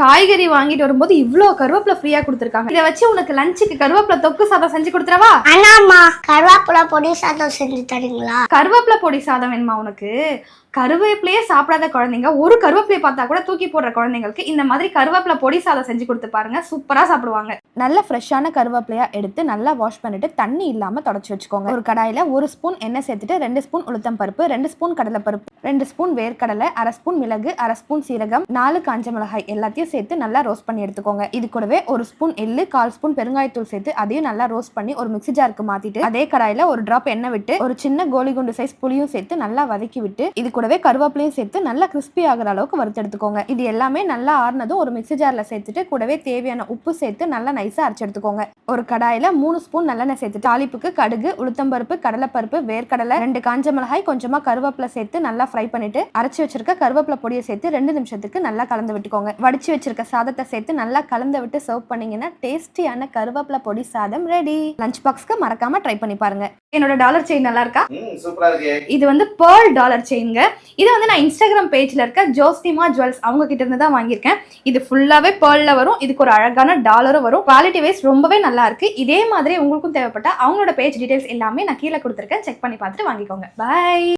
காய்கறி வாங்கிட்டு வரும்போது இவ்ளோ கருவேப்பிலை ஃப்ரீயா கொடுத்துருக்காங்க. இதை வச்சு உனக்கு லஞ்சுக்கு கருவேப்பிலை தொக்கு சாதம் செஞ்சு கொடுத்துறவா ஆனாம்மா கருவேப்பிலை பொடி சாதம் செஞ்சு தரீங்களா? கருவேப்பிலை பொடி சாதம் வேணுமா உனக்கு? கருவேப்பிலையே சாப்பிடாத குழந்தைங்க ஒரு கருவேப்பிலையை பார்த்தா கூட தூக்கி போடுற குழந்தைங்களுக்கு இந்த மாதிரி கருவேப்பிலை பொடி சாதம் செஞ்சு கொடுத்து பாருங்க சூப்பரா சாப்பிடுவாங்க. நல்ல ஃப்ரெஷ்ஷான கருவேப்பிலையா எடுத்து நல்லா வாஷ் பண்ணிட்டு தண்ணி இல்லாம தொடச்சி வச்சுக்கோங்க. ஒரு கடாயில ஒரு ஸ்பூன் எண்ணெய் சேர்த்துட்டு ரெண்டு ஸ்பூன் உளுத்தம் பருப்பு ரெண்டு ஸ்பூன் கடலை பருப்பு ரெண்டு ஸ்பூன் வேர்க்கடலை அரை ஸ்பூன் மிளகு அரை ஸ்பூன் சீரகம் நாலு காஞ்ச மிளகாய் எல்லாத்தையும் சேர்த்து நல்லா ரோஸ்ட் பண்ணி எடுத்துக்கோங்க. இது கூடவே ஒரு ஸ்பூன் எள்ளு கால் ஸ்பூன் பெருங்காயத்தூள் சேர்த்து அதையும் நல்லா ரோஸ்ட் பண்ணி ஒரு மிக்ஸி ஜாருக்கு மாத்திட்டு அதே கடாயில ஒரு டிராப் எண்ணெய் விட்டு ஒரு சின்ன கோலி குண்டு சைஸ் புளியும் சேர்த்து நல்லா வதக்கி விட்டு இது கூடவே கருவேப்பிலையும் சேர்த்து நல்லா கிறிஸ்பி ஆகுற அளவுக்கு வறுத்து எடுத்துக்கோங்க. இது எல்லாமே நல்லா ஆறுனதும் ஒரு மிக்ஸி ஜார்ல சேர்த்துட்டு கூடவே தேவையான உப்பு சேர்த்து நல்லா நைஸா அரைச்சு எடுத்துக்கோங்க. ஒரு கடாயில மூணு ஸ்பூன் நல்லெண்ணெய் சேர்த்து தாளிப்புக்கு கடுகு உளுத்தம்பருப்பு கடலைப்பருப்பு வேர்க்கடலை ரெண்டு காஞ்ச மிளகாய் கொஞ்சமா கருவேப்பிலை சேர்த்து நல்லா ஃப்ரை பண்ணிட்டு அரைச்சு வச்சிருக்க கருவேப்பிலை பொடியை சேர்த்து ரெண்டு நிமிஷத்துக்கு நல்லா கலந்து விட்டுக்கோங்க. வடிச்சு வச்சிருக்க சாதத்தை சேர்த்து நல்லா கலந்து விட்டு சர்வ் பண்ணீங்கன்னா டேஸ்டியான கருவேப்பிலை பொடி சாதம் ரெடி லஞ்ச் பாக்ஸ்க்கு மறக்காம ட்ரை பண்ணி பாருங்க. என்னோட டாலர் செயின் நல்லா இருக்கா? சூப்பரா இருக்கே. இது வந்து பேர்ல் டாலர் செயின்ங்க இது வந்து நான் இன்ஸ்டாகிராம் பேஜ்ல இருக்க ஜோஸ்திமா ஜுவல்ஸ் அவங்க கிட்ட இருந்து தான் வாங்கியிருக்கேன். இது ஃபுல்லாவே பேர்ல்ல வரும். இதுக்கு ஒரு அழகான டாலரும் வரும். குவாலிட்டி வைஸ் ரொம்பவே நல்லா இருக்கு. இதே மாதிரி உங்களுக்கும் தேவைப்பட்ட அவங்களோட பேஜ் டீடைல்ஸ் எல்லாமே நான் கீழே கொடுத்துருக்கேன். செக் பண்ணி பார்த்துட்டு வாங்கிக்கோங்க. பை